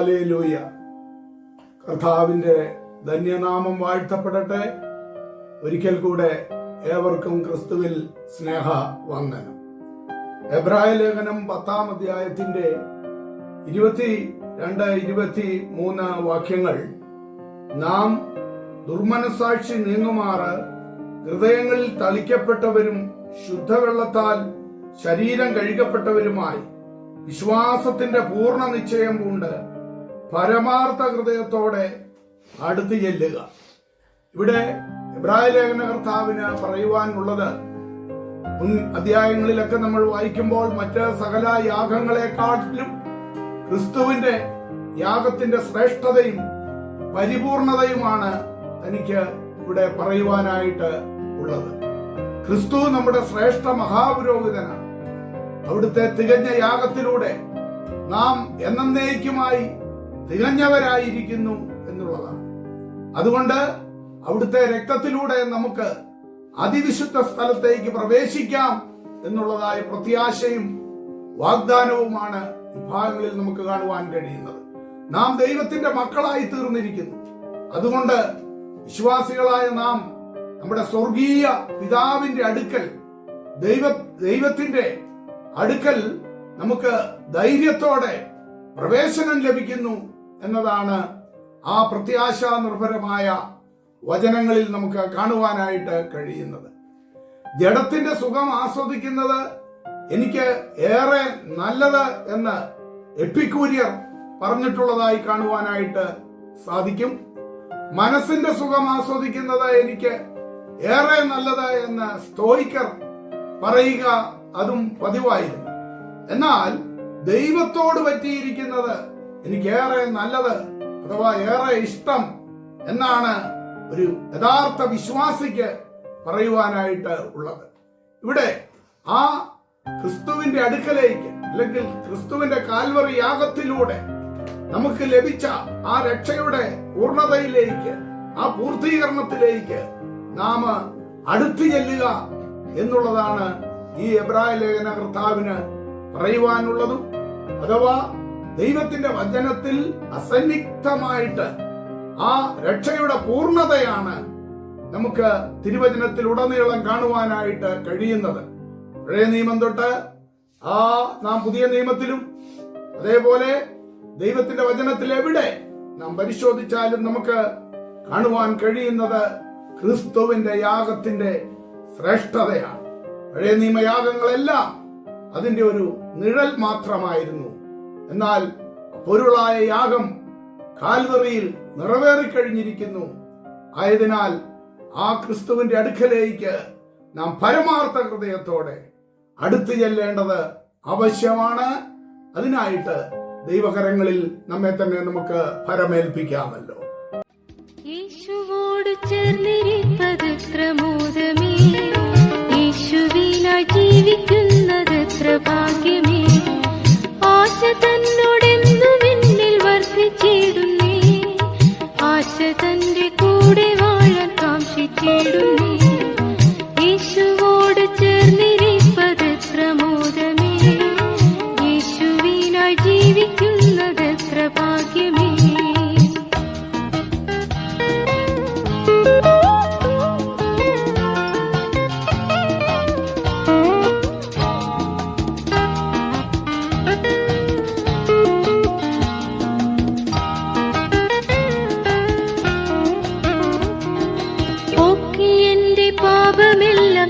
Hallelujah കർത്താവിന്റെ ധന്യനാമം വാഴ്ത്തപ്പെടട്ടെ. ഒരിക്കൽ കൂടെ ഏവർക്കും ക്രിസ്തുവിൽ സ്നേഹ വന്ദനം എബ്രായ ലേഖനം പത്താം അധ്യായത്തിന്റെ ഇരുപത്തി രണ്ട് ഇരുപത്തി മൂന്ന് വാക്യങ്ങൾ. നാം ദുർമനസാക്ഷി നീങ്ങുമാറ് ഹൃദയങ്ങളിൽ തളിക്കപ്പെട്ടവരും ശുദ്ധവെള്ളത്താൽ ശരീരം കഴുകപ്പെട്ടവരുമായി വിശ്വാസത്തിന്റെ പൂർണ നിശ്ചയം കൊണ്ട് പരമാർത്ഥ ഹൃദയത്തോടെ അടുത്ത് ചെല്ലുക. ഇവിടെ ഇബ്രാഹിം ലേഖന കർത്താവിന് പറയുവാനുള്ളത് മുൻ അധ്യായങ്ങളിലൊക്കെ നമ്മൾ വായിക്കുമ്പോൾ മറ്റ് സകല യാഗങ്ങളെക്കാട്ടിലും ക്രിസ്തുവിന്റെ യാഗത്തിന്റെ ശ്രേഷ്ഠതയും പരിപൂർണതയുമാണ് തനിക്ക് ഇവിടെ പറയുവാനായിട്ട് ഉള്ളത്. ക്രിസ്തു നമ്മുടെ ശ്രേഷ്ഠ മഹാപുരോഹിതനാണ്. അവിടുത്തെ തികഞ്ഞ യാഗത്തിലൂടെ നാം എന്നേക്കുമായി തികഞ്ഞവരായിരിക്കുന്നു എന്നുള്ളതാണ്. അതുകൊണ്ട് അവിടുത്തെ രക്തത്തിലൂടെ നമുക്ക് അതിവിശുദ്ധ സ്ഥലത്തേക്ക് പ്രവേശിക്കാം എന്നുള്ളതായ പ്രത്യാശയും വാഗ്ദാനവുമാണ് വിഭാഗങ്ങളിൽ നമുക്ക് കാണുവാൻ കഴിയുന്നത്. നാം ദൈവത്തിന്റെ മക്കളായി തീർന്നിരിക്കുന്നു. അതുകൊണ്ട് വിശ്വാസികളായ നാം നമ്മുടെ സ്വർഗീയ പിതാവിന്റെ അടുക്കൽ ദൈവ ദൈവത്തിന്റെ അടുക്കൽ നമുക്ക് ധൈര്യത്തോടെ പ്രവേശനം ലഭിക്കുന്നു എന്നതാണ് ആ പ്രത്യാശ നിർഭരമായ വചനങ്ങളിൽ നമുക്ക് കാണുവാനായിട്ട് കഴിയുന്നത്. ജഡത്തിന്റെ സുഖം ആസ്വദിക്കുന്നത് എനിക്ക് ഏറെ നല്ലത് എന്ന് എപ്പിക്കൂര്യർ പറഞ്ഞിട്ടുള്ളതായി കാണുവാനായിട്ട് സാധിക്കും. മനസ്സിന്റെ സുഖം ആസ്വദിക്കുന്നത് എനിക്ക് ഏറെ നല്ലത് എന്ന് സ്തോയിക്കർ പറയുക അതും പതിവായിരുന്നു. എന്നാൽ ദൈവത്തോട് പറ്റിയിരിക്കുന്നത് എനിക്ക് ഏറെ നല്ലത് അഥവാ ഏറെ ഇഷ്ടം എന്നാണ് ഒരു യഥാർത്ഥ വിശ്വാസിക്ക് പറയുവാനായിട്ട് ഉള്ളത്. ഇവിടെ ആ ക്രിസ്തുവിന്റെ അടുക്കലേക്ക് അല്ലെങ്കിൽ ക്രിസ്തുവിന്റെ കാൽവറി യാഗത്തിലൂടെ നമുക്ക് ലഭിച്ച ആ രക്ഷയുടെ പൂർണതയിലേക്ക് ആ പൂർത്തീകരണത്തിലേക്ക് നാം അടുത്തു ചെല്ലുക എന്നുള്ളതാണ് ഈ എബ്രായ ലേഖന കർത്താവിന് പറയുവാനുള്ളതും അഥവാ ദൈവത്തിന്റെ വചനത്തിൽ അസന്നിഗ്ധമായിട്ട് ആ രക്ഷയുടെ പൂർണതയാണ് നമുക്ക് തിരുവചനത്തിൽ ഉടനീളം കാണുവാനായിട്ട് കഴിയുന്നത്. പഴയ നിയമം തൊട്ട് ആ നാം പുതിയ നിയമത്തിലും അതേപോലെ ദൈവത്തിന്റെ വചനത്തിൽ എവിടെ നാം പരിശോധിച്ചാലും നമുക്ക് കാണുവാൻ കഴിയുന്നത് ക്രിസ്തുവിന്റെ യാഗത്തിന്റെ ശ്രേഷ്ഠതയാണ്. പഴയ നിയമയാഗങ്ങളെല്ലാം അതിന്റെ ഒരു നിഴൽ മാത്രമായിരുന്നു. എന്നാൽ പൊരുളായ യാഗം കാൽവറിയിൽ നിറവേറിക്കഴിഞ്ഞിരിക്കുന്നു. ആയതിനാൽ ആ ക്രിസ്തുവിന്റെ അടുക്കലേക്ക് നാം പരമാർത്ഥ ഹൃദയത്തോടെ അടുത്തു ചെല്ലേണ്ടത് ആവശ്യമാണ്. അതിനായിട്ട് ദൈവകരങ്ങളിൽ നമ്മെ തന്നെ നമുക്ക് പരമേൽപ്പിക്കാമല്ലോ. യേശുവോട് ജീവിക്കുന്നതെത്ര ഭാഗ്യമേ കാക്ഷിച്ചിടുന്നേ